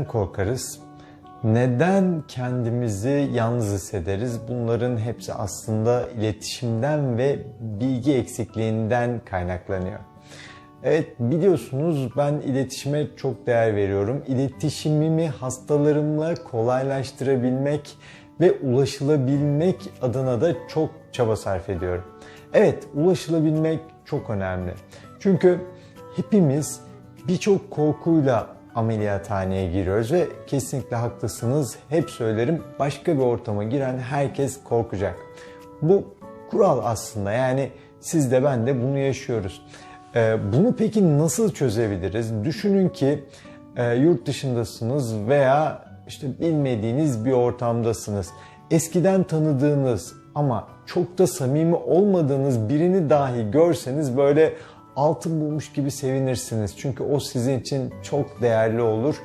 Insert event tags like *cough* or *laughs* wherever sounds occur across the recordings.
neden korkarız? Neden kendimizi yalnız hissederiz? Bunların hepsi aslında iletişimden ve bilgi eksikliğinden kaynaklanıyor. Evet biliyorsunuz ben iletişime çok değer veriyorum. İletişimimi hastalarımla kolaylaştırabilmek ve ulaşılabilmek adına da çok çaba sarf ediyorum. Evet ulaşılabilmek çok önemli. Çünkü hepimiz birçok korkuyla ameliyathaneye giriyoruz ve kesinlikle haklısınız. Hep söylerim başka bir ortama giren herkes korkacak. Bu kural aslında yani siz de ben de bunu yaşıyoruz. Ee, bunu peki nasıl çözebiliriz? Düşünün ki e, yurt dışındasınız veya işte bilmediğiniz bir ortamdasınız. Eskiden tanıdığınız ama çok da samimi olmadığınız birini dahi görseniz böyle altın bulmuş gibi sevinirsiniz. Çünkü o sizin için çok değerli olur.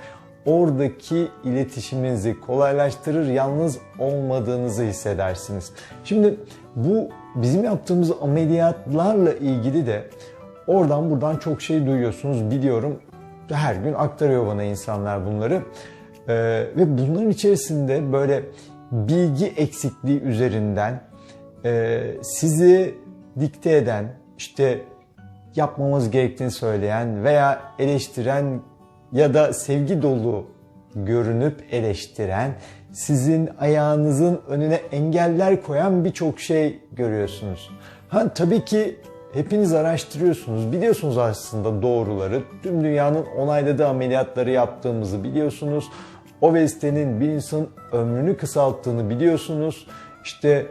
Oradaki iletişiminizi kolaylaştırır, yalnız olmadığınızı hissedersiniz. Şimdi bu bizim yaptığımız ameliyatlarla ilgili de oradan buradan çok şey duyuyorsunuz biliyorum. Her gün aktarıyor bana insanlar bunları. Ee, ve bunların içerisinde böyle bilgi eksikliği üzerinden e, sizi dikte eden, işte yapmamız gerektiğini söyleyen veya eleştiren ya da sevgi dolu görünüp eleştiren, sizin ayağınızın önüne engeller koyan birçok şey görüyorsunuz. Ha tabii ki hepiniz araştırıyorsunuz. Biliyorsunuz aslında doğruları. Tüm dünyanın onayladığı ameliyatları yaptığımızı biliyorsunuz. Obezitenin bir insanın ömrünü kısalttığını biliyorsunuz. İşte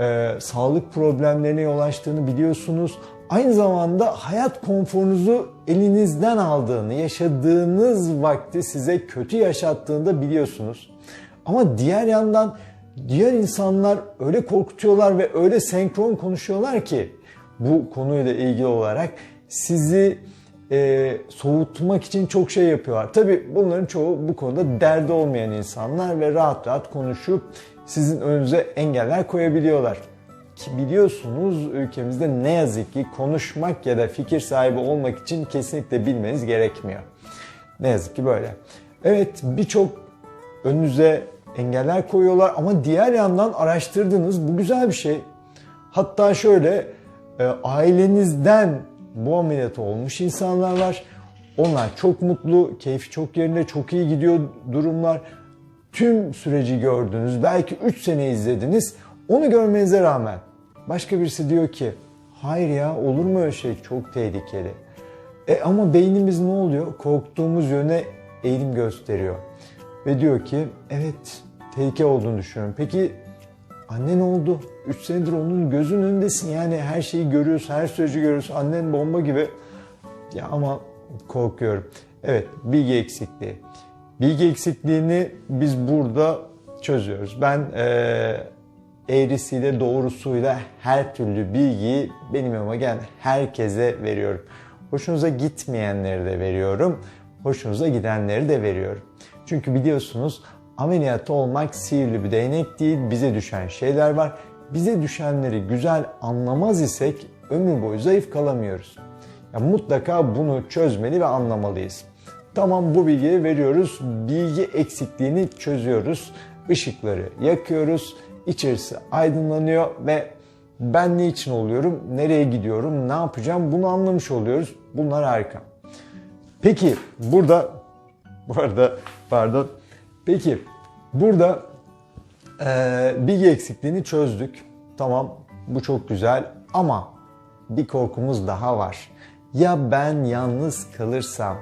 e, sağlık problemlerine yol açtığını biliyorsunuz aynı zamanda hayat konforunuzu elinizden aldığını, yaşadığınız vakti size kötü yaşattığını da biliyorsunuz. Ama diğer yandan diğer insanlar öyle korkutuyorlar ve öyle senkron konuşuyorlar ki bu konuyla ilgili olarak sizi e, soğutmak için çok şey yapıyorlar. Tabi bunların çoğu bu konuda derdi olmayan insanlar ve rahat rahat konuşup sizin önünüze engeller koyabiliyorlar. Biliyorsunuz ülkemizde ne yazık ki konuşmak ya da fikir sahibi olmak için kesinlikle bilmeniz gerekmiyor. Ne yazık ki böyle. Evet birçok önünüze engeller koyuyorlar ama diğer yandan araştırdığınız bu güzel bir şey. Hatta şöyle e, ailenizden bu ameliyatı olmuş insanlar var. Onlar çok mutlu, keyfi çok yerinde, çok iyi gidiyor durumlar. Tüm süreci gördünüz, belki 3 sene izlediniz. Onu görmenize rağmen başka birisi diyor ki hayır ya olur mu öyle şey çok tehlikeli. E ama beynimiz ne oluyor? Korktuğumuz yöne eğilim gösteriyor. Ve diyor ki evet tehlike olduğunu düşünüyorum. Peki anne ne oldu? 3 senedir onun gözünün önündesin yani her şeyi görüyorsun, her süreci görüyorsun. Annen bomba gibi. Ya ama korkuyorum. Evet bilgi eksikliği. Bilgi eksikliğini biz burada çözüyoruz. Ben e, eğrisiyle doğrusuyla her türlü bilgiyi benim yanıma gelen herkese veriyorum. Hoşunuza gitmeyenleri de veriyorum. Hoşunuza gidenleri de veriyorum. Çünkü biliyorsunuz ameliyat olmak sihirli bir değnek değil. Bize düşen şeyler var. Bize düşenleri güzel anlamaz isek ömür boyu zayıf kalamıyoruz. Ya mutlaka bunu çözmeli ve anlamalıyız. Tamam bu bilgiyi veriyoruz. Bilgi eksikliğini çözüyoruz. Işıkları yakıyoruz içerisi aydınlanıyor ve ben ne için oluyorum, nereye gidiyorum, ne yapacağım bunu anlamış oluyoruz. Bunlar harika. Peki burada *laughs* bu arada pardon. Peki burada e, bilgi eksikliğini çözdük. Tamam bu çok güzel ama bir korkumuz daha var. Ya ben yalnız kalırsam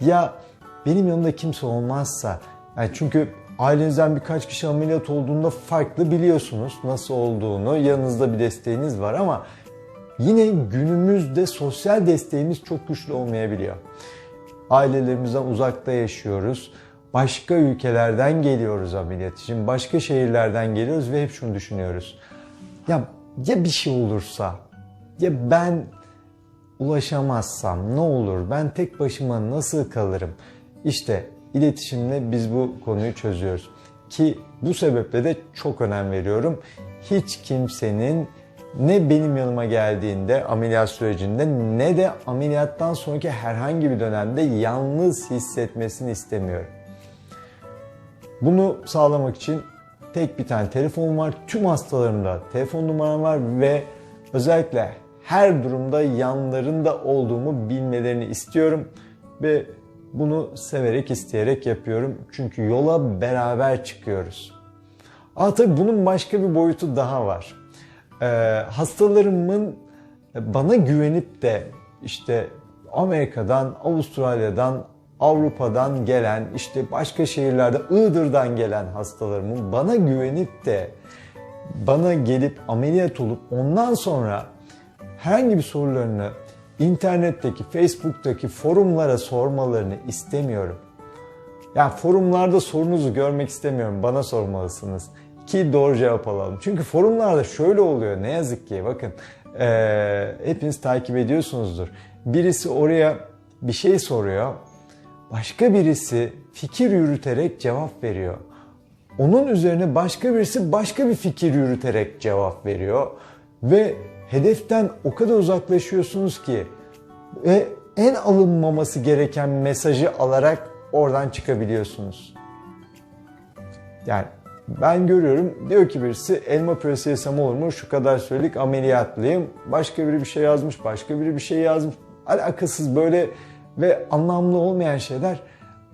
ya benim yanımda kimse olmazsa yani çünkü Ailenizden birkaç kişi ameliyat olduğunda farklı biliyorsunuz nasıl olduğunu. Yanınızda bir desteğiniz var ama yine günümüzde sosyal desteğimiz çok güçlü olmayabiliyor. Ailelerimizden uzakta yaşıyoruz. Başka ülkelerden geliyoruz ameliyat için. Başka şehirlerden geliyoruz ve hep şunu düşünüyoruz. Ya ya bir şey olursa ya ben ulaşamazsam ne olur? Ben tek başıma nasıl kalırım? İşte iletişimle biz bu konuyu çözüyoruz. Ki bu sebeple de çok önem veriyorum. Hiç kimsenin ne benim yanıma geldiğinde ameliyat sürecinde ne de ameliyattan sonraki herhangi bir dönemde yalnız hissetmesini istemiyorum. Bunu sağlamak için tek bir tane telefonum var. Tüm hastalarımda telefon numaram var ve özellikle her durumda yanlarında olduğumu bilmelerini istiyorum ve bunu severek isteyerek yapıyorum. Çünkü yola beraber çıkıyoruz. Ama tabii bunun başka bir boyutu daha var. Ee, hastalarımın bana güvenip de işte Amerika'dan, Avustralya'dan, Avrupa'dan gelen, işte başka şehirlerde Iğdır'dan gelen hastalarımın bana güvenip de bana gelip ameliyat olup ondan sonra herhangi bir sorularını internetteki, Facebook'taki forumlara sormalarını istemiyorum. Ya forumlarda sorunuzu görmek istemiyorum. Bana sormalısınız ki doğru cevap alalım. Çünkü forumlarda şöyle oluyor ne yazık ki bakın ee, hepiniz takip ediyorsunuzdur. Birisi oraya bir şey soruyor. Başka birisi fikir yürüterek cevap veriyor. Onun üzerine başka birisi başka bir fikir yürüterek cevap veriyor. Ve hedeften o kadar uzaklaşıyorsunuz ki ve en alınmaması gereken mesajı alarak oradan çıkabiliyorsunuz. Yani ben görüyorum diyor ki birisi elma püresi yesem olur mu? Şu kadar söyledik ameliyatlıyım. Başka biri bir şey yazmış, başka biri bir şey yazmış. Alakasız böyle ve anlamlı olmayan şeyler.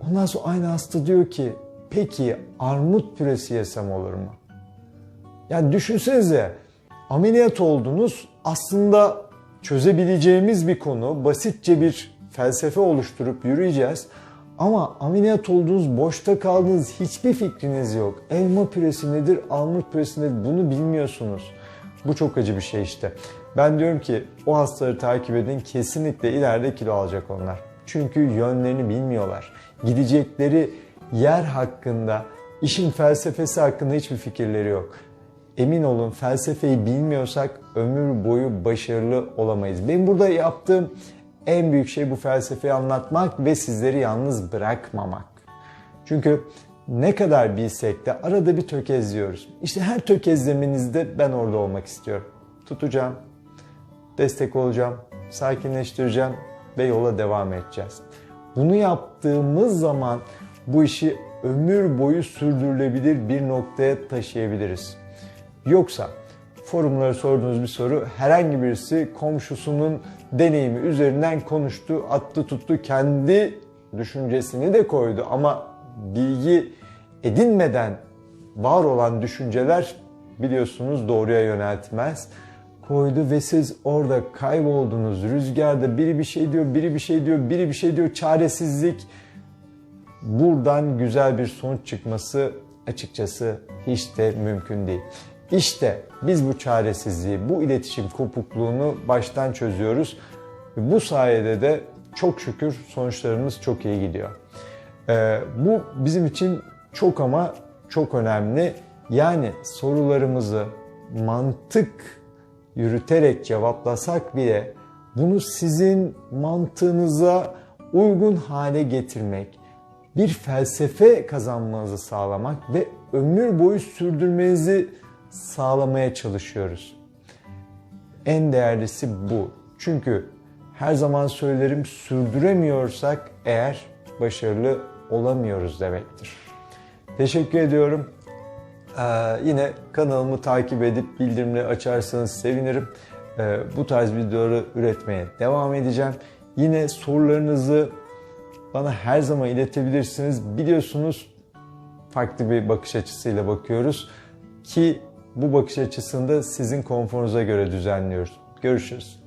Ondan sonra aynı hasta diyor ki peki armut püresi yesem olur mu? Yani düşünsenize ameliyat oldunuz aslında çözebileceğimiz bir konu basitçe bir felsefe oluşturup yürüyeceğiz. Ama ameliyat olduğunuz, boşta kaldığınız hiçbir fikriniz yok. Elma püresi nedir, armut püresi nedir bunu bilmiyorsunuz. Bu çok acı bir şey işte. Ben diyorum ki o hastaları takip edin kesinlikle ileride kilo alacak onlar. Çünkü yönlerini bilmiyorlar. Gidecekleri yer hakkında, işin felsefesi hakkında hiçbir fikirleri yok. Emin olun felsefeyi bilmiyorsak ömür boyu başarılı olamayız. Benim burada yaptığım en büyük şey bu felsefeyi anlatmak ve sizleri yalnız bırakmamak. Çünkü ne kadar bilsek de arada bir tökezliyoruz. İşte her tökezlemenizde ben orada olmak istiyorum. Tutacağım, destek olacağım, sakinleştireceğim ve yola devam edeceğiz. Bunu yaptığımız zaman bu işi ömür boyu sürdürülebilir bir noktaya taşıyabiliriz. Yoksa forumlara sorduğunuz bir soru herhangi birisi komşusunun deneyimi üzerinden konuştu, attı tuttu, kendi düşüncesini de koydu ama bilgi edinmeden var olan düşünceler biliyorsunuz doğruya yöneltmez. Koydu ve siz orada kayboldunuz rüzgarda biri bir şey diyor, biri bir şey diyor, biri bir şey diyor, çaresizlik. Buradan güzel bir sonuç çıkması açıkçası hiç de mümkün değil. İşte biz bu çaresizliği, bu iletişim kopukluğunu baştan çözüyoruz. Bu sayede de çok şükür sonuçlarımız çok iyi gidiyor. Ee, bu bizim için çok ama çok önemli. Yani sorularımızı mantık yürüterek cevaplasak bile bunu sizin mantığınıza uygun hale getirmek, bir felsefe kazanmanızı sağlamak ve ömür boyu sürdürmenizi sağlamaya çalışıyoruz. En değerlisi bu. Çünkü her zaman söylerim sürdüremiyorsak eğer başarılı olamıyoruz demektir. Teşekkür ediyorum. Ee, yine kanalımı takip edip bildirimleri açarsanız sevinirim. Ee, bu tarz videoları üretmeye devam edeceğim. Yine sorularınızı bana her zaman iletebilirsiniz. Biliyorsunuz farklı bir bakış açısıyla bakıyoruz ki bu bakış açısını da sizin konforunuza göre düzenliyoruz. Görüşürüz.